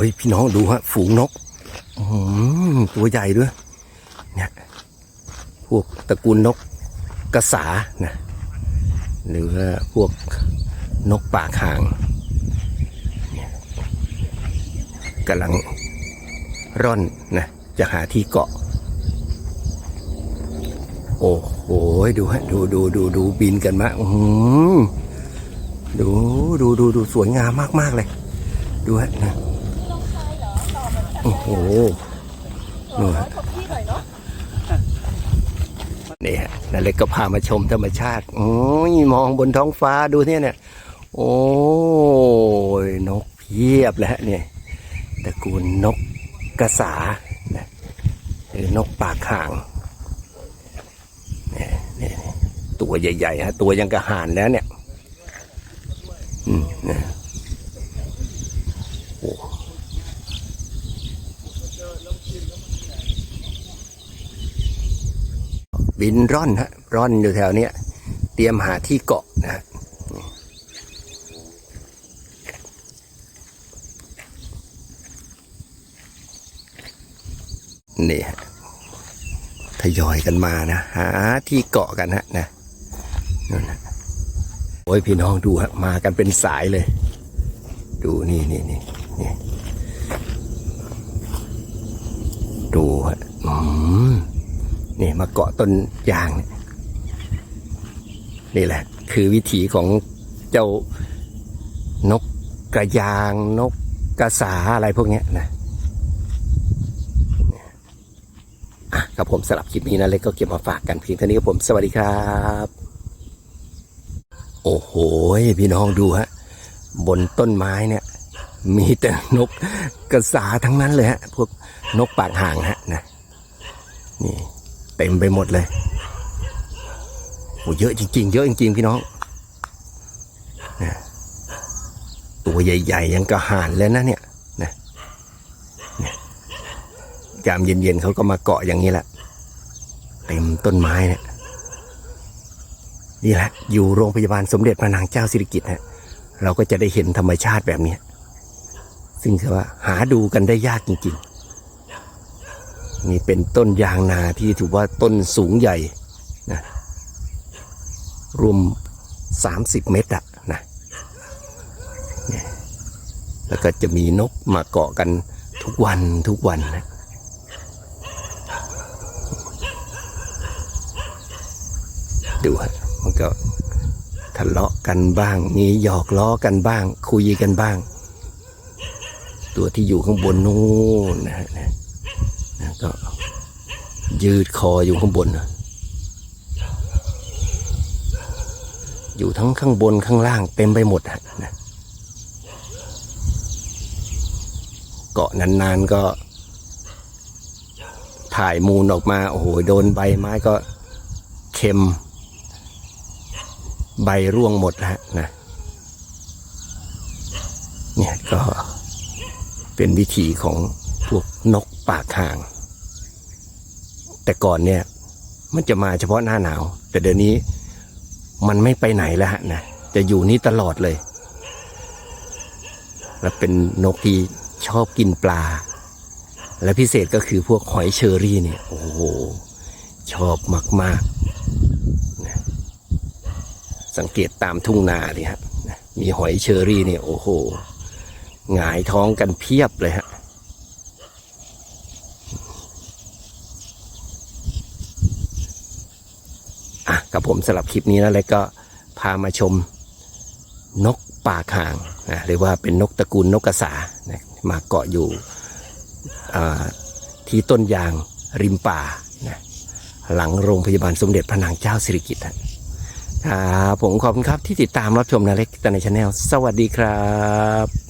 ้ยพี่น้องดูฮะ ฝูงนกตัวใหญ่ด้วยเนี่ยพวกตระกูลนกกระสานะหรือว่าพวกนกปากห่างกำลังร่อนนะจะหาที่เกาะ โอ้โหดูฮะดูดูดูดูบินกันมาอืดูดูดูดูสวยงามมากมากๆเลย ดูฮะนะ อ้โหนู่นฮะนี่ฮะนาเล็กก็พามาชมธรรมชาติ โอ้ยมองบนท้องฟ้าดูเนี่ยเนี่ย โอ้ยนกเพียบเลยฮะเนี่ยตระกูลนกกระสานะหรือนกปากห่างเนี่ยตัวใหญ่ๆฮะตัวยังกระหานแล้วเนี่ย อืมนะโอ้ บินร่อนฮะร่อนอยู่แถวเนี้ยเตรียมหาที่เกาะนะฮะนี่ฮะทยอยกันมานะหาที่เกาะกันฮะนะนั่นนะโอ้ยพี่น้องดูฮะมากันเป็นสายเลย ดูนี่นี่นี่นี่ดูฮะอืม นี่มาเกาะต้นยาง นี่แหละ คือวิถีของเจ้านกกระยางนกกระสาอะไรพวกนี้นะอะครับผมสลับคลิปนี้นะเล็กก็เก็บมาฝากกันเพียงเท่านี้ครับผมสวัสดีครับ โอ้โหพี่น้องดูฮะบนต้นไม้เนี่ย มีแต่นกกระสาทั้งนั้นเลยฮะพวกนกปากห่างฮะนะนี่ เต็มไปหมดเลยโอ้เยอะจริงๆ เยอะจริงๆ พี่น้องนะตัวใหญ่ๆ ยังกระหานเลยนะเนี่ยยามเย็นๆเขาก็มาเกาะอย่างนี้แหละ เต็มต้นไม้เนี่ยนี่แหละอยู่โรงพยาบาลสมเด็จพระนางเจ้าสิริกิติ์ฮะเราก็จะได้เห็นธรรมชาติแบบนี้ ซึ่งคือว่าหาดูกันได้ยากจริง ๆ นี่เป็นต้นยางนาที่ถือว่าต้นสูงใหญ่นะรวม 30 เมตรอะนะแล้วก็จะมีนกมาเกาะกันทุกวันทุกวันนะดูฮะมันก็ทะเลาะกันบ้าง มีหยอกล้อกันบ้าง คุยกันบ้าง ตัวที่อยู่ข้างบนนู่นนะฮะ นะก็ยืดคออยู่ข้างบนนะอยู่ทั้งข้างบนข้างล่างเต็มไปหมดฮะนะเกาะนานๆก็ ถ่ายมูลออกมา โอ้โห โดนใบไม้ก็เค็ม ใบร่วงหมดแล้วนะ เนี่ยก็เป็นวิธีของ พวกนกปากห่าง แต่ก่อนเนี่ยมันจะมาเฉพาะหน้าหนาว แต่เดี๋ยวนี้มันไม่ไปไหนแล้วนะจะอยู่นี่ตลอดเลย และเป็นนกที่ชอบกินปลา และพิเศษก็คือพวกหอยเชอรี่เนี่ยโอ้โหชอบมากๆนะสังเกตตามทุ่งนาเลยฮะมีหอยเชอรี่เนี่ยโอ้โหหงายท้องกันเพียบเลยฮะ กับผมสำหรับคลิปนี้นะแล้วก็พามาชมนกป่าคางนะเรียกว่าเป็นนกตระกูลนกกระสานะมาเกาะอยู่ที่ต้นยางริมป่านะหลังโรงพยาบาลสมเด็จพระนางเจ้าสิริกิติ์ครับผมขอบคุณครับที่ติดตามรับชมนาเล็กตในชาแนลสวัสดีครับ